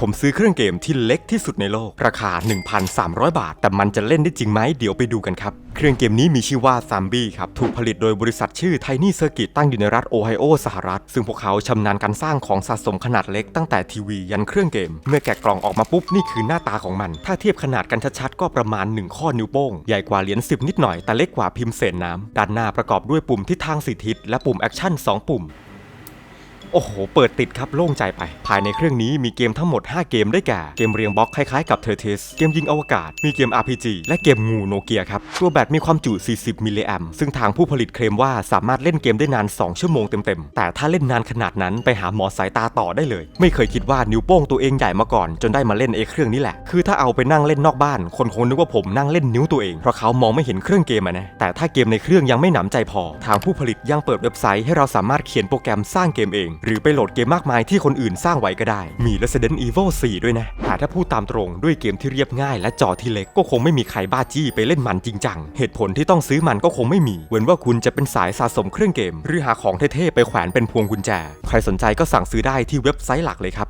ผมซื้อเครื่องเกมที่เล็กที่สุดในโลก ราคา 1,300 บาท แต่มันจะเล่นได้จริงไหมเดี๋ยวไปดูกันครับ เครื่องเกมนี้มีชื่อว่า z ัมบี้ครับ ถูกผลิตโดยบริษัทชื่อ Tiny Circuit ตั้งอยู่ในรัฐโอไฮโอสหรัฐ ซึ่งพวกเขาชำนาญการสร้างของสะสมขนาดเล็กตั้งแต่ทีวียันเครื่องเกม เมื่อแกะกล่องออกมาปุ๊บ นี่คือหน้าตาของมัน ถ้าเทียบขนาดกันชัดๆก็ประมาณ 1 ข้อนิ้วโป้งใหญ่กว่าเหรียญ10 นิดหน่อยแต่เล็กกว่าพิมพ์เศษน้ำด้านหน้าประกอบด้วยปุ่มทิศทางสีทิศและปุ่มแอคชั่นสองปุ่ม โอ้โห เปิดติดครับโล่งใจไป ภายในเครื่องนี้มีเกมทั้งหมด 5 เกมได้แก่ เกมเรียงบล็อกคล้ายๆกับเทอร์เทสเกมยิงอวกาศ มีเกม RPG และเกมงูโนเกียครับ ตัวแบตมีความจุ 40 มิลลิแอมซึ่งทางผู้ผลิตเคลมว่าสามารถเล่นเกมได้นาน 2 ชั่วโมงเต็มๆ แต่ถ้าเล่นนานขนาดนั้นไปหาหมอสายตาต่อได้เลย ไม่เคยคิดว่านิ้วโป้งตัวเองใหญ่มาก่อน จนได้มาเล่นไอ้เครื่องนี้แหละ คือถ้าเอาไปนั่งเล่นนอกบ้าน คนคงนึกว่าผมนั่งเล่นนิ้วตัวเอง เพราะเขามองไม่เห็นเครื่องเกมนะ แต่ถ้าเกมในเครื่องยังไม่หนำใจพอ ทางผู้ผลิตยังเปิดเว็บไซต์ให้เราสามารถเขียนโปรแกรมสร้างเกมเองหรือไปโหลดเกมมากมายที่คนอื่นสร้างไว้ก็ได้ มี Resident Evil 4 ด้วยนะ หาถ้าพูดตามตรงด้วยเกมที่เรียบง่ายและจอที่เล็กก็คงไม่มีใครบ้าจี้ไปเล่นมันจริงจัง เหตุผลที่ต้องซื้อมันก็คงไม่มี เว้นว่าคุณจะเป็นสายสะสมเครื่องเกม หรือหาของเท่ๆไปแขวนเป็นพวงกุญแจ ใครสนใจก็สั่งซื้อได้ที่เว็บไซต์หลักเลยครับ